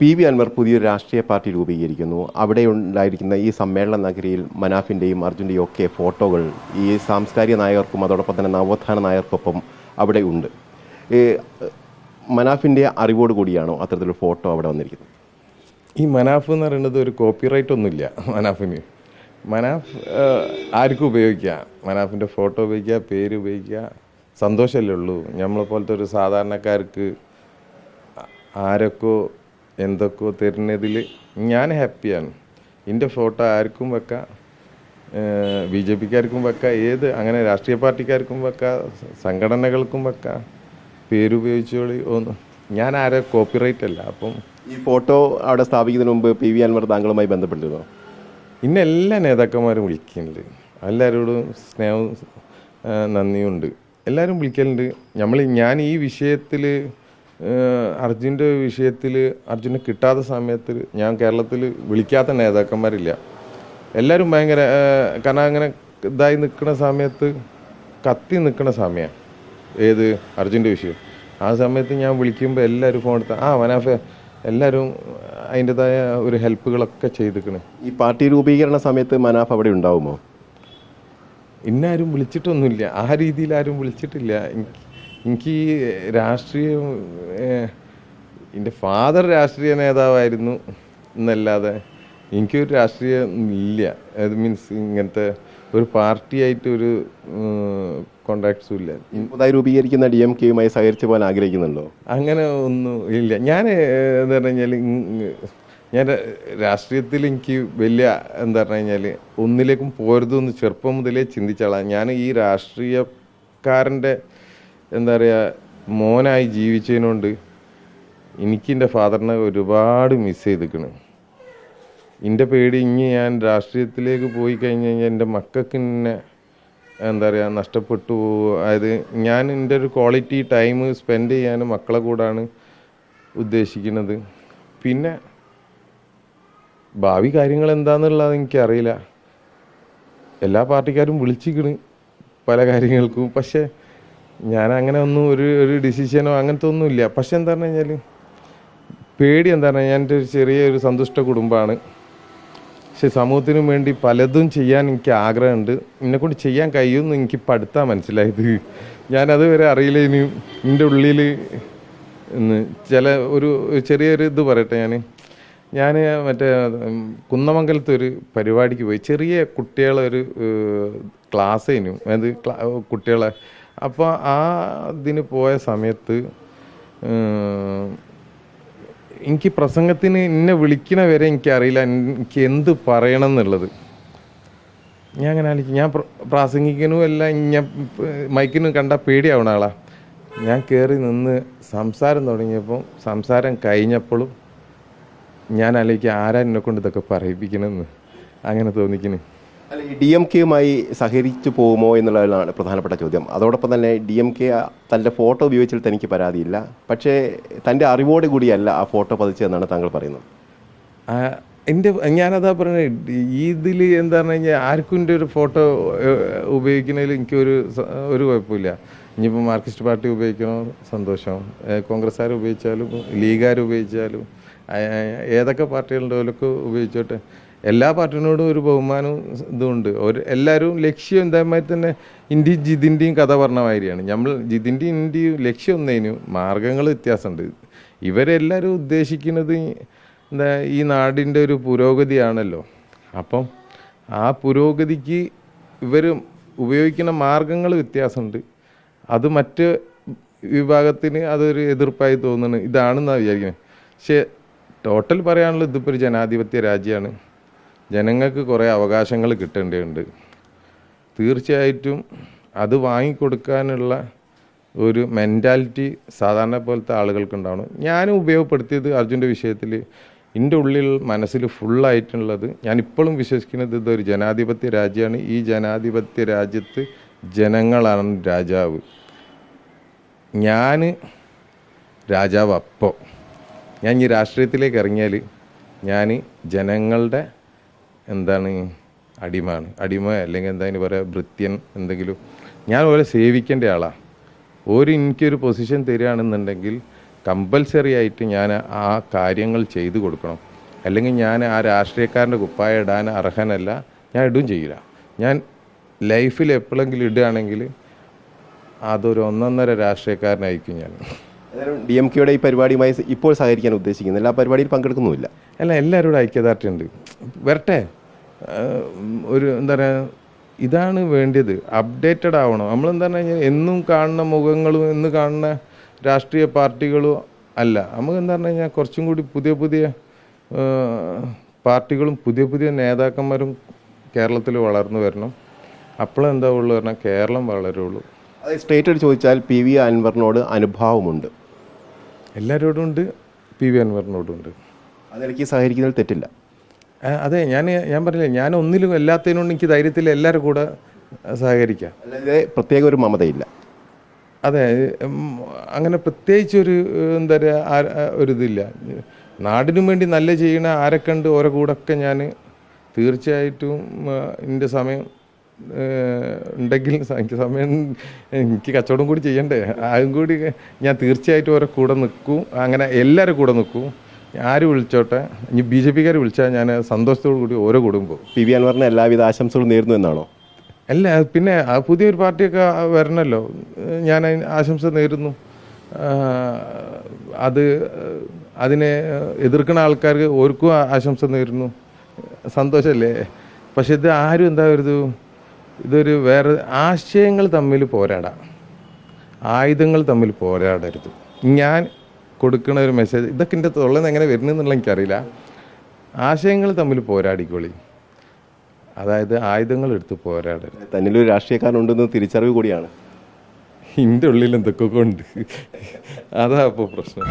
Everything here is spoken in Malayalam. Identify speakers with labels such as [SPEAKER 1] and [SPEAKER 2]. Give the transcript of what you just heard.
[SPEAKER 1] പി വി അൻവർ പുതിയൊരു രാഷ്ട്രീയ പാർട്ടി രൂപീകരിക്കുന്നു. അവിടെ ഉണ്ടായിരിക്കുന്ന ഈ സമ്മേളന നഗരിയിൽ മനാഫിന്റെയും അർജുന്റെയും ഒക്കെ ഫോട്ടോകൾ ഈ സാംസ്കാരിക നായകർക്കും അതോടൊപ്പം തന്നെ നവോത്ഥാന നായകർക്കൊപ്പം അവിടെ ഉണ്ട്. മനാഫിന്റെ അറിവോട് കൂടിയാണോ അത്തരത്തിലൊരു ഫോട്ടോ അവിടെ വന്നിരിക്കുന്നത്?
[SPEAKER 2] ഈ മനാഫ് എന്ന് പറയുന്നത് ഒരു കോപ്പിറൈറ്റ് ഒന്നുമില്ല മനാഫിന്. മനാഫ് ആർക്കും ഉപയോഗിക്കാം മനാഫിന്റെ ഫോട്ടോ ഉപയോഗിക്കുക പേര് ഉപയോഗിക്കുക. സന്തോഷമല്ലേ ഉള്ളൂ. നമ്മളെ പോലത്തെ ഒരു സാധാരണക്കാർക്ക് ആരൊക്കെ എന്തൊക്കെ തരുന്നതിൽ ഞാൻ ഹാപ്പിയാണ്. എന്റെ ഫോട്ടോ ആർക്കും വെക്കാം ബി ജെ പിക്കാർക്കും വെക്കാം ഏത് അങ്ങനെ രാഷ്ട്രീയ പാർട്ടിക്കാർക്കും വെക്കാം സംഘടനകൾക്കും വെക്കാം പേരുപയോഗിച്ചോളി ഒന്ന്. ഞാൻ ആരെ കോപ്പിറൈറ്റ് അല്ല അപ്പം
[SPEAKER 1] ഈ ഫോട്ടോ അവിടെ സ്ഥാപിക്കുന്നതിന് മുമ്പ് പി വി അൻവർ താങ്കളുമായി ബന്ധപ്പെട്ടിരുന്നോ?
[SPEAKER 2] ഇന്ന് എല്ലാ നേതാക്കന്മാരും വിളിക്കുന്നുണ്ട്. എല്ലാവരോടും സ്നേഹവും നന്ദിയുണ്ട്. എല്ലാവരും വിളിക്കലുണ്ട്. നമ്മൾ ഞാൻ ഈ വിഷയത്തിൽ അർജുന്റെ വിഷയത്തിൽ അർജുനെ കിട്ടാത്ത സമയത്ത് ഞാൻ കേരളത്തിൽ വിളിക്കാത്ത നേതാക്കന്മാരില്ല. എല്ലാവരും ഭയങ്കര കാരണം അങ്ങനെ ഇതായി നിൽക്കുന്ന സമയത്ത് കത്തി നിൽക്കുന്ന സമയമാണ് ഏത്? അർജുന്റെ വിഷയം. ആ സമയത്ത് ഞാൻ വിളിക്കുമ്പോൾ എല്ലാവരും ഫോൺ എടുത്ത ആ വനാഫെ എല്ലാവരും അതിന്റെതായ ഒരു ഹെൽപ്പുകളൊക്കെ ചെയ്തിക്കണേ.
[SPEAKER 1] ഈ പാർട്ടി രൂപീകരണ സമയത്ത് മനാഫ് അവിടെ ഉണ്ടാവുമോ?
[SPEAKER 2] ഇന്നാരും വിളിച്ചിട്ടൊന്നുമില്ല. ആ രീതിയിൽ ആരും വിളിച്ചിട്ടില്ല. എനിക്ക് എനിക്ക് രാഷ്ട്രീയം എന്റെ ഫാദർ രാഷ്ട്രീയ നേതാവായിരുന്നു എന്നല്ലാതെ എനിക്കൊരു രാഷ്ട്രീയം ഇല്ല. അത് മീൻസ് ഇങ്ങനത്തെ ഒരു പാർട്ടിയായിട്ട് ഒരു കോണ്ടാക്ട്സും ഇല്ല.
[SPEAKER 1] പുതുതായി രൂപീകരിക്കുന്ന ഡി എം കെയുമായി സഹകരിച്ചു പോകാൻ ആഗ്രഹിക്കുന്നുണ്ടോ?
[SPEAKER 2] അങ്ങനെ ഒന്നും ഇല്ല. ഞാൻ എന്താ പറഞ്ഞു കഴിഞ്ഞാൽ ഞാൻ രാഷ്ട്രീയത്തിൽ എനിക്ക് വലിയ എന്താ പറഞ്ഞു കഴിഞ്ഞാൽ ഒന്നിലേക്കും പോരുതെന്ന് ചെറുപ്പം മുതലേ ചിന്തിച്ചാളാണ് ഞാൻ ഈ രാഷ്ട്രീയക്കാരന്റെ എന്താ പറയുക മോനായി ജീവിച്ചതിനോണ്ട് എനിക്ക് എന്റെ ഫാദറിനെ ഒരുപാട് മിസ് ചെയ്തിക്കണ്. എന്റെ പേടി ഇനി ഞാൻ രാഷ്ട്രീയത്തിലേക്ക് പോയി കഴിഞ്ഞ് കഴിഞ്ഞാൽ എന്റെ മക്കൾക്ക് എന്നെ എന്താ പറയുക നഷ്ടപ്പെട്ടു അതായത് ഞാൻ എന്റെ ഒരു ക്വാളിറ്റി ടൈം സ്പെൻഡ് ചെയ്യാൻ മക്കളെ കൂടാണ് ഉദ്ദേശിക്കുന്നത്. പിന്നെ ഭാവി കാര്യങ്ങൾ എന്താണെന്നുള്ളത് എനിക്കറിയില്ല. എല്ലാ പാർട്ടിക്കാരും വിളിച്ചിക്കണ് പല കാര്യങ്ങൾക്കും. പക്ഷേ ഞാൻ അങ്ങനെ ഒന്നും ഒരു ഒരു ഡിസിഷനോ അങ്ങനത്തെ ഒന്നുമില്ല പക്ഷെ എന്താ പറഞ്ഞു കഴിഞ്ഞാൽ പേടി എന്താ പറഞ്ഞാൽ ഞാൻ ഒരു ചെറിയൊരു സന്തുഷ്ട കുടുംബമാണ്. പക്ഷെ സമൂഹത്തിനു വേണ്ടി പലതും ചെയ്യാൻ എനിക്ക് ആഗ്രഹമുണ്ട്. എന്നെക്കൊണ്ട് ചെയ്യാൻ കഴിയുമെന്ന് എനിക്ക് പഠിത്താൻ മനസ്സിലായത്. ഞാനത് വരെ അറിയില്ല ഇനിയും എന്റെ ഉള്ളിൽ ഇന്ന് ചില ഒരു ഒരു ചെറിയൊരു ഇത് പറയട്ടെ ഞാൻ ഞാൻ മറ്റേ കുന്നമംഗലത്തെ ഒരു പരിപാടിക്ക് പോയി. ചെറിയ കുട്ടികളെ ഒരു ക്ലാസ് കഴിഞ്ഞു. അതായത് കുട്ടികളെ അപ്പോൾ ആ ഇതിന് പോയ സമയത്ത് എനിക്ക് പ്രസംഗത്തിന് എന്നെ വിളിക്കണ വരെ എനിക്കറിയില്ല എനിക്ക് എന്ത് പറയണം എന്നുള്ളത്. ഞാൻ അങ്ങനെ ആലോചിക്കും ഞാൻ പ്ര- പ്രാസംഗിക്കനും എല്ലാം ഞാൻ മൈക്കിനും കണ്ട പേടിയാവണ ആളാ. ഞാൻ കയറി നിന്ന് സംസാരം തുടങ്ങിയപ്പോൾ സംസാരം കഴിഞ്ഞപ്പോഴും ഞാൻ ആലോചിക്കുക ആരാ എന്നെ കൊണ്ട് ഇതൊക്കെ പറയിപ്പിക്കണമെന്ന് അങ്ങനെ തോന്നിക്കുന്നു
[SPEAKER 1] അല്ല ഈ ഡി എം കെയുമായി സഹകരിച്ചു പോകുമോ എന്നുള്ളതാണ് പ്രധാനപ്പെട്ട ചോദ്യം. അതോടൊപ്പം തന്നെ ഡി എം കെ തന്റെ ഫോട്ടോ ഉപയോഗിച്ചിട്ട് തനിക്ക് പരാതിയില്ല. പക്ഷേ തന്റെ അറിവോട് കൂടിയല്ല ആ ഫോട്ടോ പതിച്ചതെന്നാണ് താങ്കൾ പറയുന്നത്.
[SPEAKER 2] എന്റെ ഞാനതാ പറഞ്ഞത് ഇതിൽ എന്താ പറഞ്ഞു കഴിഞ്ഞാൽ ആർക്കും എന്റെ ഒരു ഫോട്ടോ ഉപയോഗിക്കുന്നതിൽ എനിക്കൊരു ഒരു കുഴപ്പമില്ല. ഇനിയിപ്പോൾ മാർക്സിസ്റ്റ് പാർട്ടി ഉപയോഗിക്കണോ? സന്തോഷം. കോൺഗ്രസ്സുകാർ ഉപയോഗിച്ചാലും ലീഗുകാർ ഉപയോഗിച്ചാലും ഏതൊക്കെ പാർട്ടികളുണ്ടോ അതിലൊക്കെ ഉപയോഗിച്ചോട്ടെ. എല്ലാ പാട്ടിനോടും ഒരു ബഹുമാനവും ഇതുണ്ട്. ഒരു എല്ലാവരും ലക്ഷ്യം എന്തായാലും തന്നെ ഇന്ത്യയും ജിതിന്റെയും കഥ പറഞ്ഞ മാതിരിയാണ്. നമ്മൾ ജിതിന്റെയും ഇന്ത്യയും ലക്ഷ്യം ഒന്നതിനും മാർഗങ്ങൾ വ്യത്യാസമുണ്ട്. ഇവരെല്ലാവരും ഉദ്ദേശിക്കുന്നത് എന്താ ഈ നാടിന്റെ ഒരു പുരോഗതിയാണല്ലോ. അപ്പം ആ പുരോഗതിക്ക് ഇവർ ഉപയോഗിക്കുന്ന മാർഗങ്ങൾ വ്യത്യാസമുണ്ട്. അത് മറ്റ് വിഭാഗത്തിന് അതൊരു എതിർപ്പായി തോന്നുന്നു. ഇതാണെന്നാണ് വിചാരിക്കുന്നത്. പക്ഷേ ടോട്ടൽ പറയാനുള്ളത് ഇതിപ്പോൾ ഒരു ജനാധിപത്യ രാജ്യമാണ്. ജനങ്ങൾക്ക് കുറേ അവകാശങ്ങൾ കിട്ടേണ്ടതുണ്ട്. തീർച്ചയായിട്ടും അത് വാങ്ങിക്കൊടുക്കാനുള്ള ഒരു മെന്റാലിറ്റി സാധാരണ പോലത്തെ ആളുകൾക്ക് ഉണ്ടാവണം ഞാനും ഉപയോഗപ്പെടുത്തിയത് അർജുന്റെ വിഷയത്തിൽ എന്റെ ഉള്ളിൽ മനസ്സിൽ ഫുള്ളായിട്ടുള്ളത് ഞാനിപ്പോഴും വിശ്വസിക്കുന്നത് ഇതൊരു ജനാധിപത്യ രാജ്യമാണ്. ഈ ജനാധിപത്യ രാജ്യത്ത് ജനങ്ങളാണ് രാജാവ്. ഞാൻ രാജാവ് അപ്പോൾ ഞാൻ ഈ രാഷ്ട്രീയത്തിലേക്ക് ഇറങ്ങിയാൽ ഞാൻ ജനങ്ങളുടെ എന്താണ് അടിമയാണ്. അടിമ അല്ലെങ്കിൽ എന്താ ഇനി പറയുക ഭൃത്യൻ എന്തെങ്കിലും. ഞാൻ ഓരോ സേവിക്കേണ്ട ആളാണ് ഒരു എനിക്കൊരു പൊസിഷൻ തരികയാണെന്നുണ്ടെങ്കിൽ കമ്പൽസറി ആയിട്ട് ഞാൻ ആ കാര്യങ്ങൾ ചെയ്തു കൊടുക്കണം. അല്ലെങ്കിൽ ഞാൻ ആ രാഷ്ട്രീയക്കാരന്റെ കുപ്പായ ഇടാൻ അർഹനല്ല ഞാൻ ഇടും ചെയ്യില്ല. ഞാൻ ലൈഫിൽ എപ്പോഴെങ്കിലും ഇടുകയാണെങ്കിൽ അതൊരു ഒന്നൊന്നര രാഷ്ട്രീയക്കാരനായിരിക്കും ഞാൻ.
[SPEAKER 1] ഡി എം കെയുടെ ഈ പരിപാടിയുമായി ഇപ്പോൾ സഹകരിക്കാൻ ഉദ്ദേശിക്കുന്നില്ല ആ പരിപാടിയിൽ പങ്കെടുക്കുന്നുമില്ല.
[SPEAKER 2] അല്ല എല്ലാവരോടും ഐക്യദാർഢ്യമുണ്ട്. വരട്ടെ. ഒരു എന്താ പറയുക ഇതാണ് വേണ്ടത് അപ്ഡേറ്റഡ് ആവണം. നമ്മളെന്താ കഴിഞ്ഞാൽ എന്നും കാണുന്ന മുഖങ്ങളും എന്ന് കാണുന്ന രാഷ്ട്രീയ പാർട്ടികളും അല്ല. നമുക്ക് എന്താ പറഞ്ഞു കഴിഞ്ഞാൽ കുറച്ചും കൂടി പുതിയ പുതിയ പാർട്ടികളും പുതിയ പുതിയ നേതാക്കന്മാരും കേരളത്തിൽ വളർന്നു വരണം. അപ്പോഴെന്താ ഉള്ളു പറഞ്ഞാൽ കേരളം വളരുള്ളൂ.
[SPEAKER 1] അത് സ്ട്രേറ്റ് ആയിട്ട് ചോദിച്ചാൽ പി വി അൻവറിനോട് അനുഭാവമുണ്ട്.
[SPEAKER 2] എല്ലാവരോടും ഉണ്ട് പി വി അൻവറിനോടും ഉണ്ട്.
[SPEAKER 1] അതെനിക്ക് സഹകരിക്കുന്നതിൽ തെറ്റില്ല.
[SPEAKER 2] അതെ ഞാൻ ഞാൻ പറഞ്ഞില്ലേ ഞാൻ ഒന്നിലും എല്ലാത്തിനും എനിക്ക് ധൈര്യത്തിൽ എല്ലാവരും കൂടെ സഹകരിക്കാം.
[SPEAKER 1] അല്ലാതെ പ്രത്യേക ഒരു മമതയില്ല.
[SPEAKER 2] അതെ അങ്ങനെ പ്രത്യേകിച്ച് ഒരു എന്താ പറയുക ഒരു ഇതില്ല. നാടിനു വേണ്ടി നല്ല ചെയ്യണ ആരൊക്കെ ഉണ്ട് ഓരോ കൂടൊക്കെ ഞാൻ തീർച്ചയായിട്ടും എന്റെ സമയം ഉണ്ടെങ്കിൽ എനിക്ക് സമയം എനിക്ക് കച്ചവടം കൂടി ചെയ്യണ്ടേ. അതും കൂടി ഞാൻ തീർച്ചയായിട്ടും ഓരോ കൂടെ നിൽക്കും. അങ്ങനെ എല്ലാവരും കൂടെ നിൽക്കും. ആര് വിളിച്ചോട്ടെ? ഇനി ബി ജെ പിക്കാർ വിളിച്ചാൽ ഞാൻ സന്തോഷത്തോടു കൂടി ഓരോ കുടുംബവും
[SPEAKER 1] പി വി അൻവറിന് എല്ലാവിധ ആശംസകളും നേരുന്നു എന്നാണോ?
[SPEAKER 2] അല്ല പിന്നെ പുതിയൊരു പാർട്ടിയൊക്കെ വരണമല്ലോ ഞാൻ അതിന് ആശംസ നേരുന്നു. അത് അതിനെ എതിർക്കുന്ന ആൾക്കാർക്ക് ഓർക്കും ആശംസ നേരുന്നു. സന്തോഷമല്ലേ പക്ഷെ ഇത് ആരും എന്താ ഒരു ഇതൊരു വേറെ ആശയങ്ങൾ തമ്മിൽ പോരാടാം. ആയുധങ്ങൾ തമ്മിൽ പോരാടരുത്. ഞാൻ കൊടുക്കുന്ന ഒരു മെസ്സേജ് ഇതൊക്കെ എന്റെ തൊള്ളന്ന് എങ്ങനെ വരുന്നതെന്നുള്ള എനിക്കറിയില്ല. ആശയങ്ങൾ തമ്മിൽ പോരാടിക്കോളി അതായത് ആയുധങ്ങൾ എടുത്ത് പോരാടരുത്.
[SPEAKER 1] തന്നിലൊരു രാഷ്ട്രീയക്കാരനുണ്ടെന്ന് തിരിച്ചറിവ് കൂടിയാണ്.
[SPEAKER 2] എന്റെ ഉള്ളിൽ എന്തൊക്കെ ഉണ്ട്? അതാ ഇപ്പോൾ പ്രശ്നം.